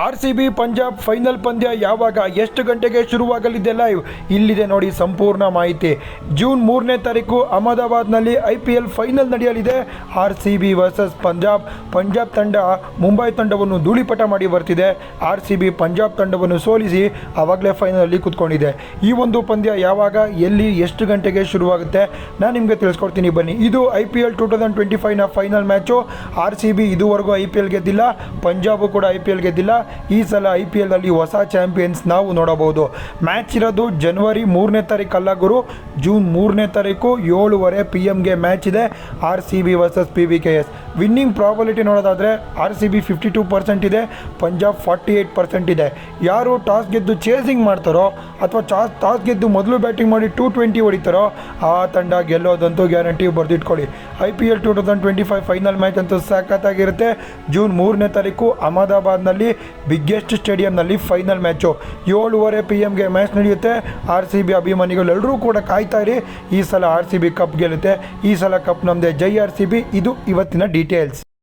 R C B Punjab final ಪಂದ್ಯ ಯಾವಾಗ ಎಷ್ಟು ಗಂಟೆಗೆ ಶುರುವಾಗಲಿದೆ ಲೈವ್ ಇಲ್ಲಿದೆ ನೋಡಿ ಸಂಪೂರ್ಣ ಮಾಹಿತಿ. ಜೂನ್ ಮೂರನೇ ತಾರೀಕು ಅಹಮದಾಬಾದ್ನಲ್ಲಿ ಐ ಪಿ ಎಲ್ ಫೈನಲ್ ನಡೆಯಲಿದೆ. R C B versus Punjab. Punjab ತಂಡ ಮುಂಬೈ ತಂಡವನ್ನು ಧೂಳಿಪಟ ಮಾಡಿ ಬರ್ತಿದೆ. ಆರ್ ಸಿ ಬಿ ಪಂಜಾಬ್ ತಂಡವನ್ನು ಸೋಲಿಸಿ ಆವಾಗಲೇ ಫೈನಲಲ್ಲಿ ಕೂತ್ಕೊಂಡಿದೆ. ಈ ಒಂದು ಪಂದ್ಯ ಯಾವಾಗ, ಎಲ್ಲಿ, ಎಷ್ಟು ಗಂಟೆಗೆ ಶುರುವಾಗುತ್ತೆ ನಾನು ನಿಮಗೆ ತಿಳಿಸ್ಕೊಡ್ತೀನಿ. ಬನ್ನಿ, ಇದು I P L two thousand twenty ಫೈವ್ನ final match R C B ಇದುವರೆಗೂ ಐ ಪಿ ಎಲ್ ಗೆದ್ದಿಲ್ಲ. ಪಂಜಾಬು ಕೂಡ ಐ ಪಿ ಎಲ್ ಗೆದ್ದಿಲ್ಲ. ಈ ಸಲ ಐ ಪಿ ಎಲ್ನಲ್ಲಿ ಹೊಸ ಚಾಂಪಿಯನ್ಸ್ ನಾವು ನೋಡಬಹುದು. ಮ್ಯಾಚ್ ಇರೋದು ಜನವರಿ ಮೂರನೇ ತಾರೀಕು ಅಲ್ಲ ಗುರು. ಜೂನ್ ಮೂರನೇ ತಾರೀಕು ಏಳುವರೆ ಪಿ ಎಮ್ಗೆ ಮ್ಯಾಚ್ ಇದೆ. R C B versus P B K S winning probability ನೋಡೋದಾದರೆ R C B fifty two percent ಇದೆ, ಪಂಜಾಬ್ ಫಾರ್ಟಿ ಏಯ್ಟ್ ಪರ್ಸೆಂಟ್ ಇದೆ. ಯಾರು ಟಾಸ್ ಗೆದ್ದು ಚೇಸಿಂಗ್ ಮಾಡ್ತಾರೋ ಅಥವಾ ಟಾಸ್ ಟಾಸ್ ಗೆದ್ದು ಮೊದಲು ಬ್ಯಾಟಿಂಗ್ ಮಾಡಿ ಟೂ ಟ್ವೆಂಟಿ ಹೊಡಿತಾರೋ ಆ ತಂಡ ಗೆಲ್ಲೋದಂತೂ guarantee ಬರೆದಿಟ್ಕೊಳ್ಳಿ. I P L two thousand twenty five final match ಅಂತೂ ಸಖತ್ತಾಗಿರುತ್ತೆ ಜೂನ್ ಮೂರನೇ ತಾರೀಕು ಅಹಮದಾಬಾದ್ನಲ್ಲಿ ಬಿಗ್ಗೆಸ್ಟ್ ಸ್ಟೇಡಿಯಂನಲ್ಲಿ ಫೈನಲ್ ಮ್ಯಾಚು. ಏಳುವರೆ ಪಿ ಎಮ್ಗೆ ಮ್ಯಾಚ್ ನಡೆಯುತ್ತೆ. ಆರ್ ಸಿ ಬಿ ಅಭಿಮಾನಿಗಳೆಲ್ಲರೂ ಕೂಡ ಕಾಯ್ತಾ ಇರಿ. ಈ ಸಲ ಆರ್ ಸಿ ಬಿ ಕಪ್ ಗೆಲ್ಲುತ್ತೆ. ಈ ಸಲ ಕಪ್ ನಮ್ಮದೇ ಜೈ ಆರ್ ಸಿ ಬಿ ಇದು ಇವತ್ತಿನ ಡೀಟೇಲ್ಸ್